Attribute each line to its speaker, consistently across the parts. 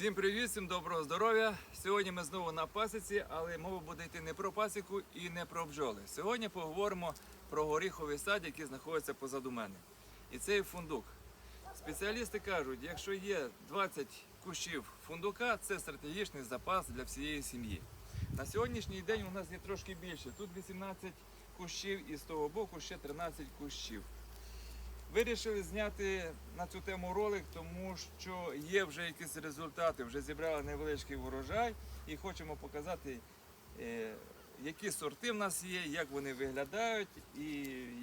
Speaker 1: Всім привіт, всім доброго здоров'я. Сьогодні ми знову на пасіці, але мова буде йти не про пасіку і не про бджоли. Сьогодні поговоримо про горіховий сад, який знаходиться позаду мене. І це фундук. Спеціалісти кажуть, якщо є 20 кущів фундука, це стратегічний запас для всієї сім'ї. На сьогоднішній день у нас є трошки більше. Тут 18 кущів і з того боку ще 13 кущів. Вирішили зняти на цю тему ролик, тому що є вже якісь результати, вже зібрали невеличкий урожай і хочемо показати, е, які сорти в нас є, як вони виглядають і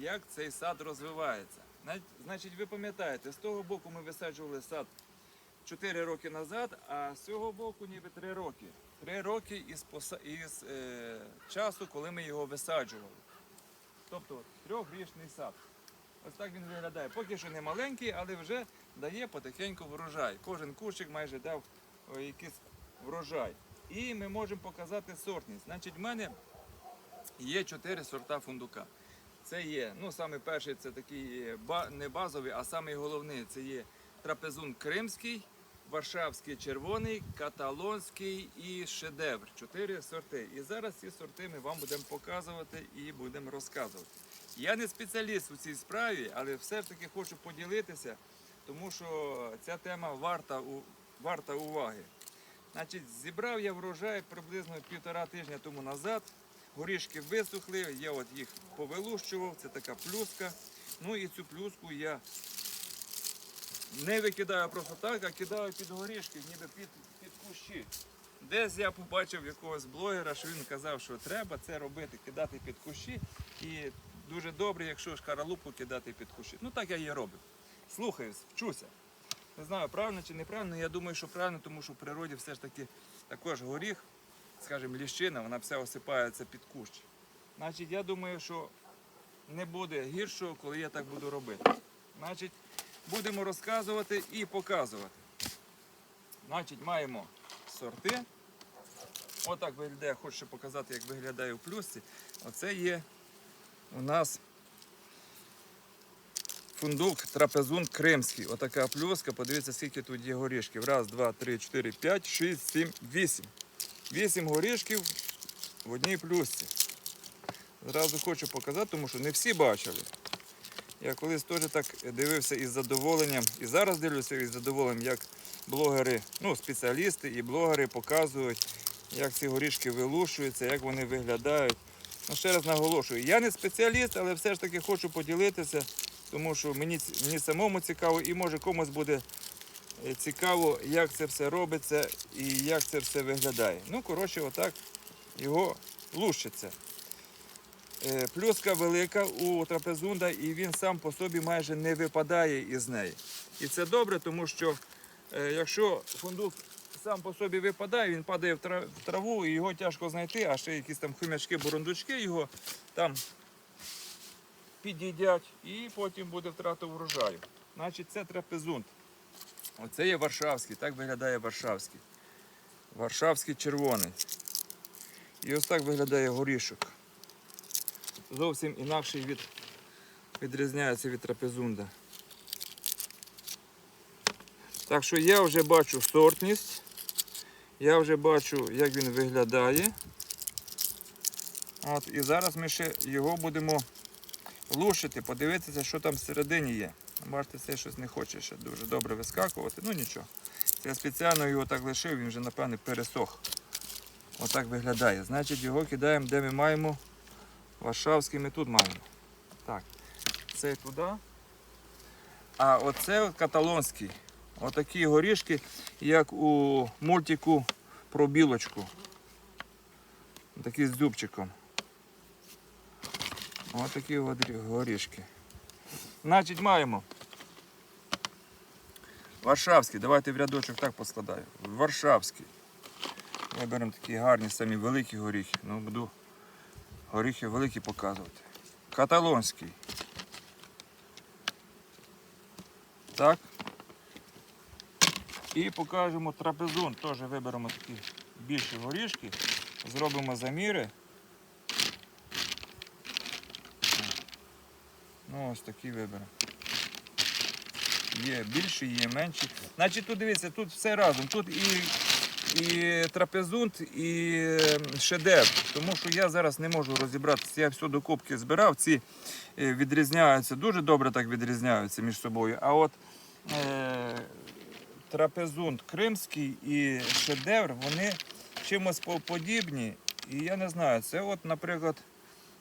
Speaker 1: як цей сад розвивається. Значить, ви пам'ятаєте, з того боку ми висаджували сад 4 роки назад, а з цього боку ніби 3 роки. 3 роки із, із е, часу, коли ми його висаджували. Тобто трьохрічний сад. Ось так він виглядає. Поки що не маленький, але вже дає потихеньку врожай. Кожен кущик майже дав якийсь врожай. І ми можемо показати сортність. Значить, в мене є чотири сорта фундука. Це є, ну саме перший це такий е, не базовий, а самий головний це є трапезун кримський, варшавський червоний, каталонський і шедевр. Чотири сорти. І зараз ці сорти ми вам будемо показувати і будемо розказувати. Я не спеціаліст у цій справі, але все ж таки хочу поділитися, тому що ця тема варта, у- варта уваги. Значить, зібрав я врожай приблизно півтора тижня тому назад. Горішки висохли, я от їх повилущував, це така плюска. Ну і цю плюску я не викидаю просто так, а кидаю під горішки, ніби під, під кущі. Десь я побачив якогось блогера, що він казав, що треба це робити, кидати під кущі. І дуже добре, якщо шкаралупу кидати під кущі. Ну так я її робив. Слухаюсь, вчуся. Не знаю, правильно чи неправильно. Я думаю, що правильно, тому що в природі все ж таки також горіх, скажімо, ліщина, вона вся осипається під кущ. Значить, я думаю, що не буде гіршого, коли я так буду робити. Значить, будемо розказувати і показувати. Значить, маємо сорти. Отак виглядає, хочу показати, як виглядає в плюсці. Оце є у нас фундук трапезун кримський. Отака плюска. Подивіться, скільки тут є горішків. Раз, два, три, чотири, п'ять, шість, сім, вісім. Вісім горішків в одній плюсці. Зразу хочу показати, тому що не всі бачили. Я колись теж так дивився із задоволенням, і зараз дивлюся із задоволенням, як блогери, ну, спеціалісти і блогери показують, як ці горішки вилушуються, як вони виглядають. Ну, ще раз наголошую, я не спеціаліст, але все ж таки хочу поділитися, тому що мені, мені самому цікаво і може комусь буде е, цікаво, як це все робиться і як це все виглядає. Ну, коротше, отак його лущиться. Е, Плюска велика у трапезунда, і він сам по собі майже не випадає із неї. І це добре, тому що е, якщо фундук сам по собі випадає, він падає в траву і його тяжко знайти, а ще якісь там хомячки, бурундучки його там під'їдять і потім буде втрата врожаю. Значить, це трапезунд. Оце є Варшавський, так виглядає Варшавський. Варшавський червоний. І ось так виглядає горішок зовсім інакший від, відрізняється від трапезунда. Так що я вже бачу сортність, я вже бачу, як він виглядає. От, і зараз ми ще його будемо лушити, подивитися, що там всередині є. Бачите, це щось не хоче ще дуже добре вискакувати. Ну нічого. Я спеціально його так лишив, він вже, напевне, пересох. Отак виглядає. Значить, його кидаємо, де ми маємо Варшавський ми тут маємо. Так, це туди. А оце каталонський. Отакі горішки, як у мультику про білочку. Такі з дзюбчиком. Отакі годрі- горішки. Значить, маємо. Варшавський. Давайте в рядочок так поскладаю. Варшавський. Виберемо такі гарні, самі великі горіхи. Ну, буду горіхи великі показувати. Каталонський. Так. І покажемо трапезун. Теж виберемо такі більші горішки. Зробимо заміри. Ну, ось такі виберемо. Є більші, є менші. Значить, тут дивіться, тут все разом. Тут і, і трапезунт, і е, шедевр. Тому що я зараз не можу розібратися. Я все до кубки збирав. Ці е, відрізняються, дуже добре так відрізняються між собою. А от е, трапезунт кримський і шедевр, вони чимось подібні. І я не знаю, це от, наприклад,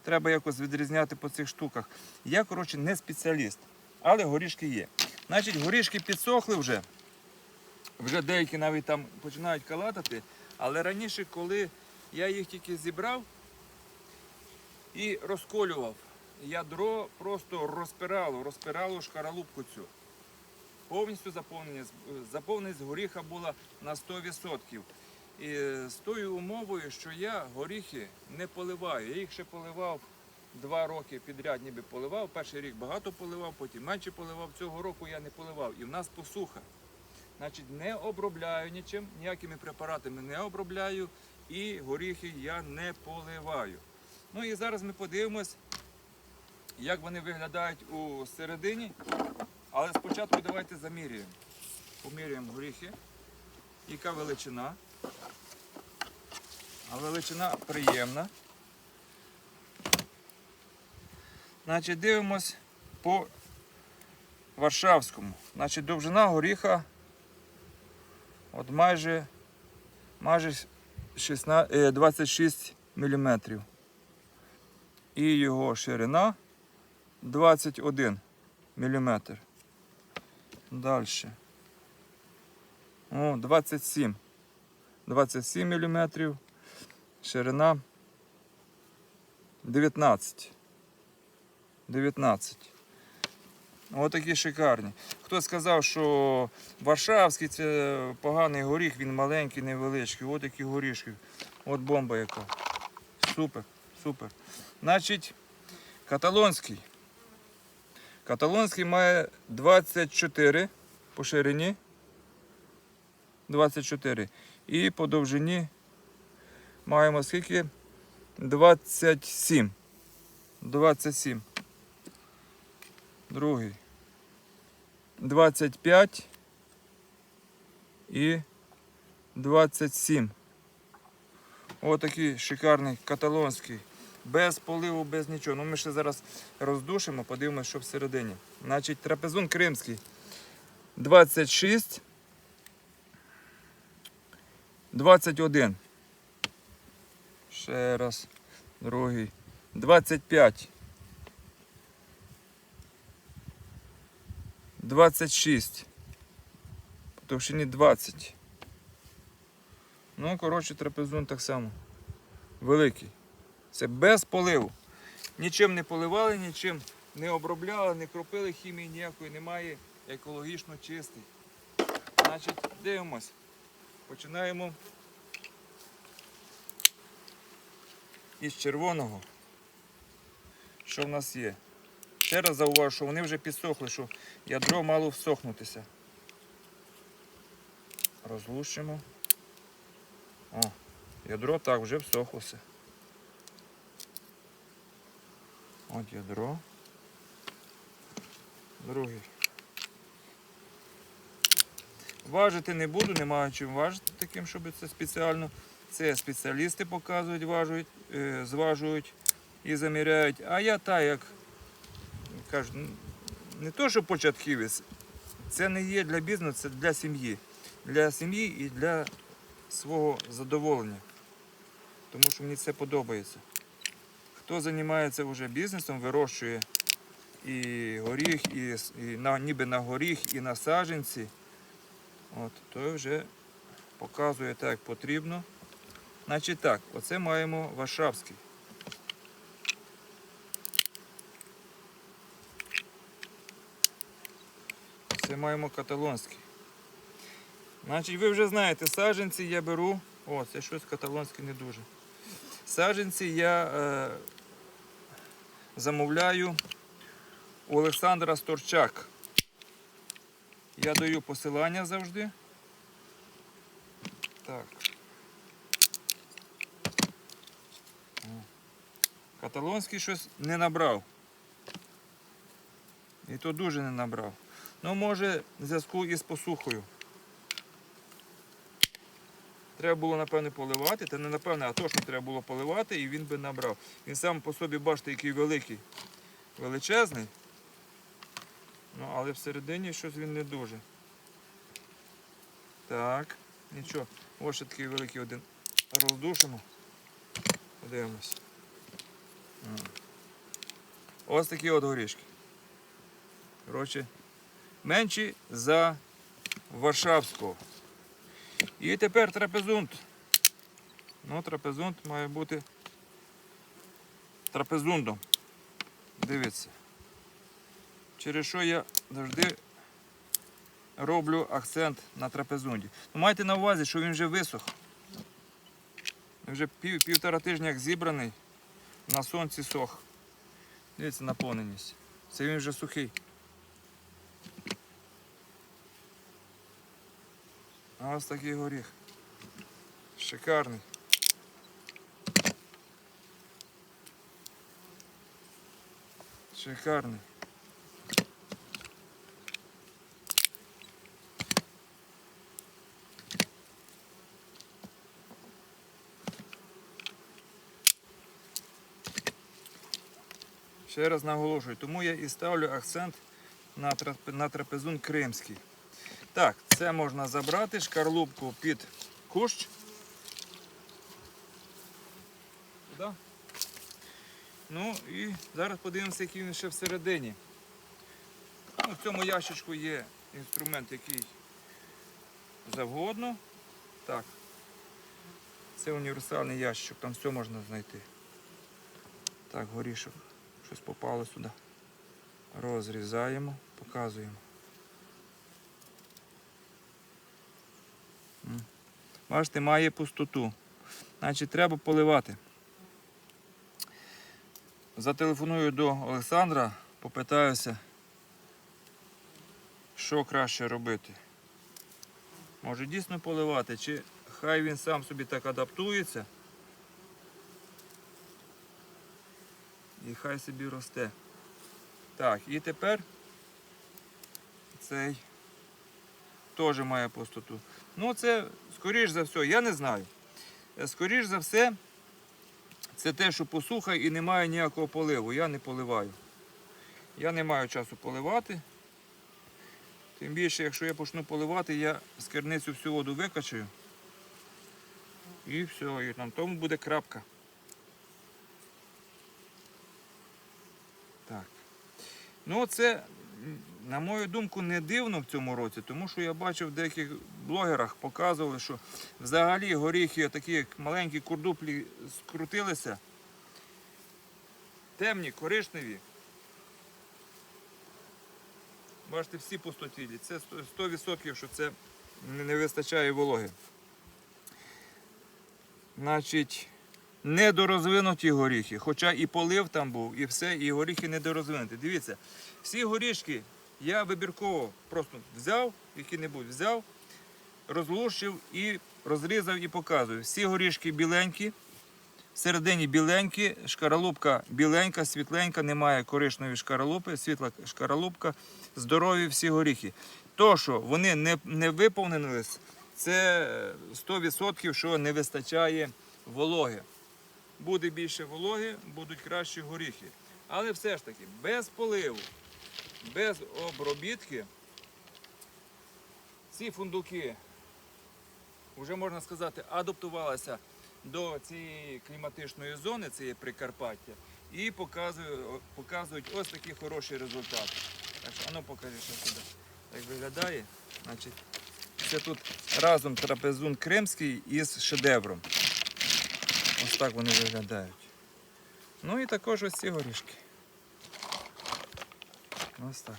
Speaker 1: треба якось відрізняти по цих штуках. Я, коротше, не спеціаліст, але горішки є. Значить, горішки підсохли вже. Вже деякі навіть там починають калатати. Але раніше, коли я їх тільки зібрав і розколював, ядро просто розпирало, розпирало шкаралупку цю. Повністю заповненість, заповненість горіха була на 100%. І з тою умовою, що я горіхи не поливаю. Я їх ще поливав два роки підряд, ніби поливав. Перший рік багато поливав, потім менше поливав. Цього року я не поливав. І в нас посуха. Значить, не обробляю нічим, ніякими препаратами не обробляю і горіхи я не поливаю. Ну і зараз ми подивимось, як вони виглядають у середині. Але спочатку давайте замірюємо. Поміряємо горіхи. Яка величина? А величина приємна. Значить, дивимось по Варшавському. Значить, довжина горіха от майже, майже 16, е, 26 мм. І його ширина 21 мм. Далі. О, 27. 27 мм. Ширина 19. 19. Ось такі шикарні. Хто сказав, що Варшавський це поганий горіх, він маленький, невеличкий. Ось такі горішки. От бомба яка. Супер, супер. Значить, каталонський. Каталонський має 24 по ширині. 24. І по довжині маємо скільки? 27. 27. Другий. 25 і 27. Ось такий шикарний каталонський. Без поливу, без нічого. Ну ми ще зараз роздушимо, подивимося, що всередині. Значить, трапезун кримський 26. 21. Ще раз. Другий. 25. 26. По товщині 20. Ну, коротше, трапезун так само. Великий. Це без поливу. Нічим не поливали, нічим не обробляли, не кропили хімії ніякої немає. Екологічно чистий. Значить, дивимось. Починаємо із червоного. Що в нас є? Ще раз зауважу, що вони вже підсохли, що ядро мало всохнутися. Розлущимо. О, ядро так вже всохлося. От ядро. Другий. Важити не буду, немає чим важити таким, щоб це спеціально. Це спеціалісти показують, важують, е, зважують і заміряють. А я так, як кажу, не то, що початківець, це не є для бізнесу, це для сім'ї. Для сім'ї і для свого задоволення. Тому що мені це подобається. Хто займається вже бізнесом, вирощує і горіх, і, і на, ніби на горіх, і на саджанці, от, той вже показує так, як потрібно. Значить так, оце маємо Варшавський. Це маємо каталонський. Значить, ви вже знаєте, саджанці я беру. О, це щось каталонське не дуже. Саджанці я е, замовляю у Олександра Сторчак. Я даю посилання завжди. Так. Каталонський щось не набрав. І то дуже не набрав. Ну, може, в зв'язку із посухою. Треба було, напевне, поливати, та не напевне, а точно треба було поливати, і він би набрав. Він сам по собі, бачите, який великий, величезний. Ну, але всередині щось він не дуже. Так, нічого. Ось ще такий великий один роздушимо. Подивимось. Ось такі от горішки. Коротше, менші за Варшавського. І тепер трапезунт. Ну, трапезунт має бути трапезундом. Дивіться. Через що я завжди роблю акцент на трапезунді. Ну, майте на увазі, що він вже висох. Він вже пів, півтора тижня як зібраний, на сонці сох. Дивіться, наповненість. Це він вже сухий. Ось такий горіх. Шикарний. Шикарний. Ще раз наголошую, тому я і ставлю акцент на, трапезун кримський. Так, це можна забрати, шкарлупку під кущ. Ну і зараз подивимося, який він ще всередині. Ну, в цьому ящичку є інструмент, який завгодно. Так. Це універсальний ящичок, там все можна знайти. Так, горішок. Щось попало сюди. Розрізаємо, показуємо. Бачите, має пустоту. Значить, треба поливати. Зателефоную до Олександра, попитаюся, що краще робити. Може дійсно поливати, чи хай він сам собі так адаптується. І хай собі росте. Так, і тепер цей теж має пустоту. Ну, це, скоріш за все, я не знаю. Е, Скоріш за все, це те, що посуха і немає ніякого поливу. Я не поливаю. Я не маю часу поливати. Тим більше, якщо я почну поливати, я з керницю всю воду викачаю. І все, і на тому буде крапка. Так. Ну, це, на мою думку, не дивно в цьому році, тому що я бачив в деяких блогерах показували, що взагалі горіхи, такі як маленькі курдуплі, скрутилися, темні, коричневі. Бачите, всі пустотілі. Це 100% 100% що це не вистачає вологи. Значить, недорозвинуті горіхи. Хоча і полив там був, і все, і горіхи недорозвинуті. Дивіться, всі горішки я вибірково просто взяв, які-небудь взяв, розлущив і розрізав і показую. Всі горішки біленькі, всередині біленькі, шкаралупка біленька, світленька, немає коричневої шкаралупи, світла шкаралупка, здорові всі горіхи. То, що вони не, не виповнились, це 100% що не вистачає вологи. Буде більше вологи, будуть кращі горіхи. Але все ж таки, без поливу, без обробітки, ці фундуки вже можна сказати, адаптувалися до цієї кліматичної зони, цієї Прикарпаття, і показують, показують ось такі хороші результати. Так що, ану покажи, що сюди. Як виглядає. Значить, це тут разом трапезун кримський із шедевром. Ось так вони виглядають. Ну і також ось ці горішки. Ось так.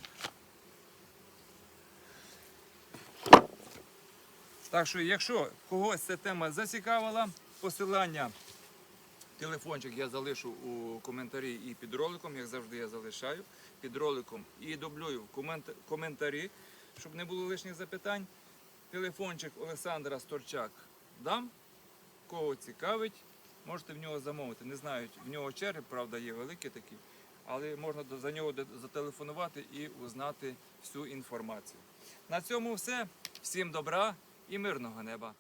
Speaker 1: Так що, якщо когось ця тема зацікавила, посилання, телефончик я залишу у коментарі і під роликом, як завжди я залишаю під роликом і дублюю коментарі, щоб не було лишніх запитань. Телефончик Олександра Сторчак дам. Кого цікавить, можете в нього замовити. Не знаю, в нього черги, правда, є великі такі, але можна за нього зателефонувати і узнати всю інформацію. На цьому все. Всім добра і мирного неба.